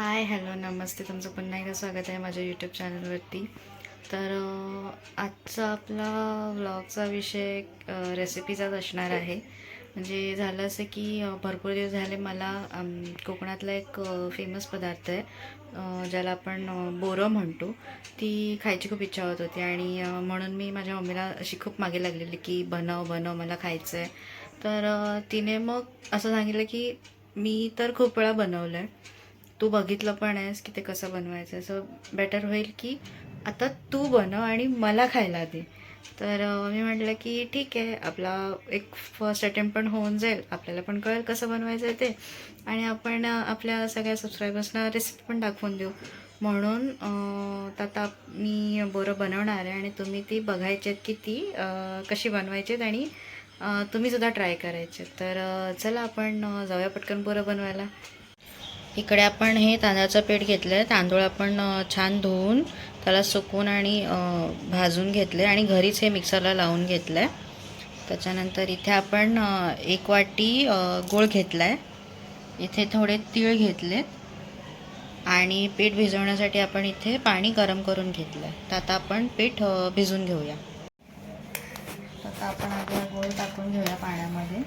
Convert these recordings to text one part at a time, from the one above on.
Hi hello नमस्ते. तुमचं पुन्हा एकदा स्वागत आहे माझ्या यूट्यूब चॅनलवरती तर आजचा आपला व्लॉगचा विषय रेसिपीचाच असणार आहे. म्हणजे झालं असं की भरपूर दिवस झाले मला कोकणातला एक फेमस पदार्थ आहे ज्याला आपण बोरं म्हणतो. ती खायची खूप इच्छा होत होती आणि म्हणून मी माझ्या मम्मीला अशी खूप मागे लागलेली की बनव बनव मला खायचं आहे तर तिने मग असं सांगितलं की मी तर खूप वेळा बनवलं आहे तू बघितलं पण आहेस की ते कसं बनवायचं असं बेटर होईल की आता तू बनव आणि मला खायला दे. तर मी म्हटलं की ठीक आहे आपला एक फर्स्ट अटेम्प्ट पण होऊन जाईल. आपल्याला पण कळेल कसं बनवायचं आहे ते. आणि आपण आपल्या सगळ्या सबस्क्रायबर्सना रेसिपी पण दाखवून देऊ. म्हणून तर आता मी बोरं बनवणार आहे आणि तुम्ही ती बघायची आहेत की ती कशी बनवायची आहेत आणि तुम्हीसुद्धा ट्राय करायचे तर चला आपण जाऊया पटकन बोरं बनवायला. इकडे आपण हे तांदळाचं पीठ घेतलं आहे तांदूळ आपण छान धुवून त्याला सुकवून आणि भाजून घेतले आणि घरीच हे मिक्सरला लावून घेतलं आहे त्याच्यानंतर इथे आपण एक वाटी गूळ घेतला आहे इथे थोडे तीळ घेतले आणि पीठ भिजवण्यासाठी आपण इथे पाणी गरम करून घेतलं आहे तर आता आपण पीठ भिजून भिजवून घेऊया. तर आता आपण आधी गूळ टाकून घेऊया पाण्यामध्ये.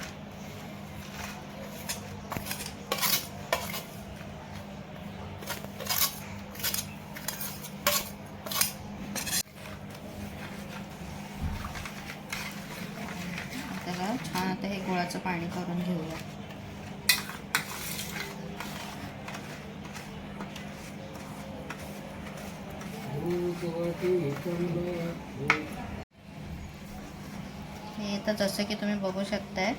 त्याला छान आता हे गुळाचं पाणी करून घेऊया. हे तर जसं की तुम्ही बघू शकताय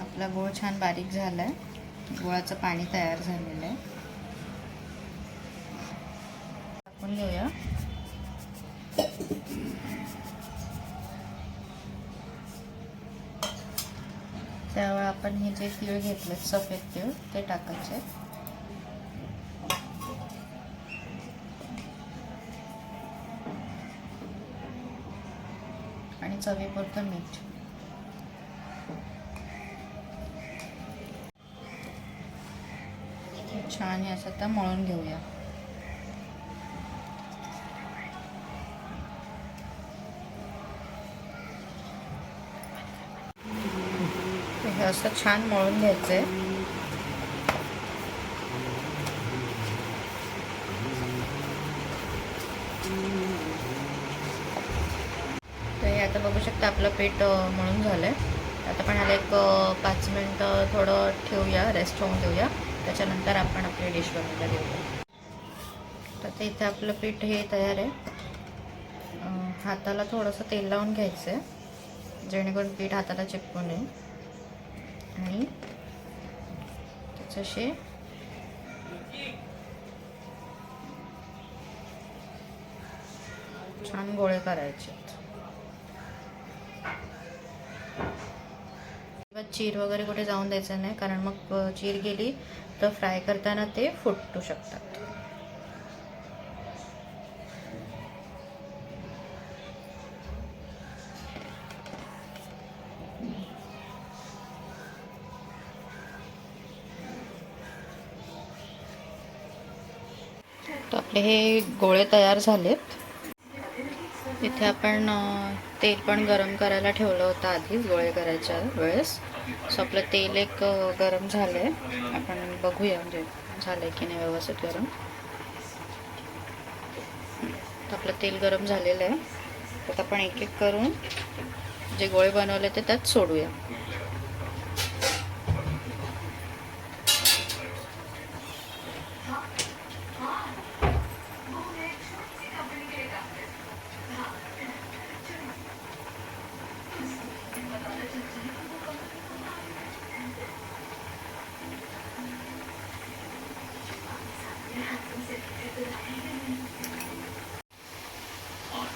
आपला गुळ छान बारीक झाला आहे गुळाचं पाणी तयार झालेलं आहे. आपण घेऊया. त्यावेळी आपण हे जे तीळ घेतले सफेद तीळ ते टाकायचे. आणि चवीपुरतं मीठ. छान हे असं तर मळून घेऊया हे असं छान मळून घ्यायचं आहे तर हे आता बघू शकता आपलं पीठ मळून झालं आहे आता पण ह्याला एक पाच मिनटं थोडं ठेवूया रेस्ट होऊन देऊया. त्याच्यानंतर आपण आपली डिश बनवायला देऊया तर ते इथे आपलं पीठ हे तयार आहे. हाताला थोडंसं तेल लावून घ्यायचं आहे जेणेकरून पीठ हाताला चिपकू नये. आणि जसे छान गोळे करायचे किंवा चीर वगैरे कुठे जाऊन द्यायचं नाही कारण मग चीर गेली तर फ्राय करताना ते फुटू शकतात. आपले हे गोळे तयार झालेत. इथे आपण तेल पण गरम करायला ठेवलं होतं आधीच गोळे करायच्या वेळेस. सो आपलं तेल एक गरम झालं आहे आपण बघूया म्हणजे झालं आहे की नाही व्यवस्थित गरम. तर आपलं तेल गरम झालेलं आहे. आता आपण एक एक करून जे गोळे बनवले ते त्यात सोडूया.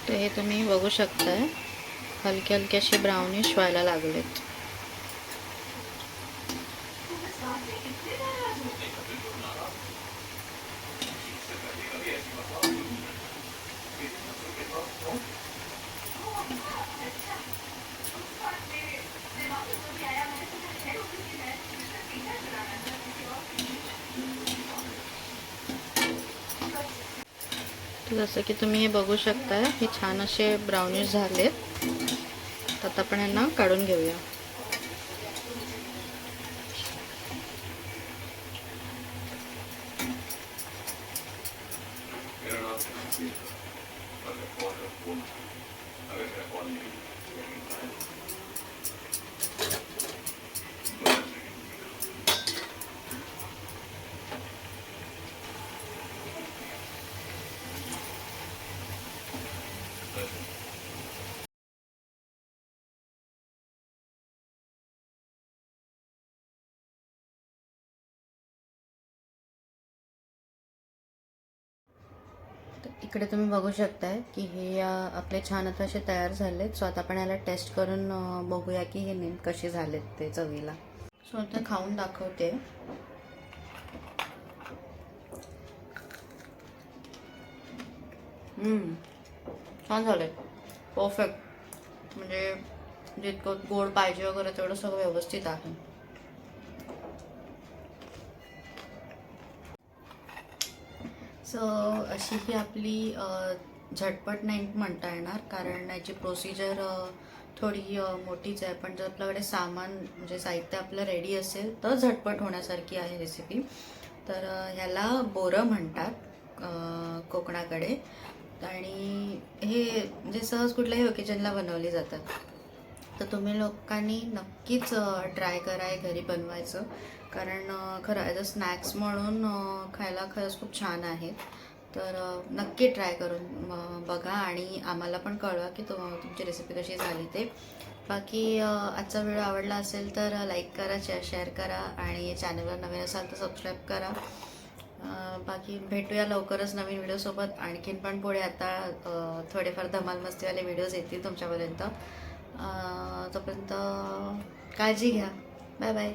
तर हे तुम्ही बघू शकताय. हलके हलके असे ब्राउनिश व्हायला लागलेत. जसं की तुम्ही हे बघू शकता हे छान असे ब्राउनिश झाले तर आता आपण यांना काढून घेऊया. इकडे तुम्ही बघू शकताय की हे आपले छान आता असे तयार झालेत. सो आता आपण याला टेस्ट करून बघूया की हे नेम कसे झालेत ते चवीला. सो आता खाऊन दाखवते. छान झाले परफेक्ट म्हणजे जितकं गोड पाहिजे वगैरे तेवढं सगळं व्यवस्थित आहे. सो अशी ही आपली झटपट नाही म्हणता येणार. कारण याची प्रोसिजर थोडी मोठीच आहे. पण जर आपल्याकडे सामान म्हणजे साहित्य आपलं रेडी असेल तर झटपट होण्यासारखी आहे रेसिपी तर ह्याला बोरं म्हणतात कोकणाकडे. आणि हे म्हणजे सहज कुठल्याही ओकेजनला बनवली जातात. तर तुम्ही लोकांनी नक्कीच ट्राय करा हे घरी बनवायचं. कारण खरं ॲज अ स्नॅक्स म्हणून खायला खरंच खूप छान आहे तर नक्की ट्राय करून बघा आणि आम्हाला पण कळवा की तुम तुमची रेसिपी कशी झाली ते. बाकी आजचा व्हिडिओ आवडला असेल तर लाईक करा शेअर शेअर करा आणि चॅनलवर नवीन असाल तर सबस्क्राईब करा. बाकी भेटूया लवकरच नवीन व्हिडिओसोबत आणखीन पण पुढे आता थोडेफार धमाल मस्तीवाले व्हिडिओज येतील तुमच्यापर्यंत. तोपर्यंत काळजी घ्या. Bye bye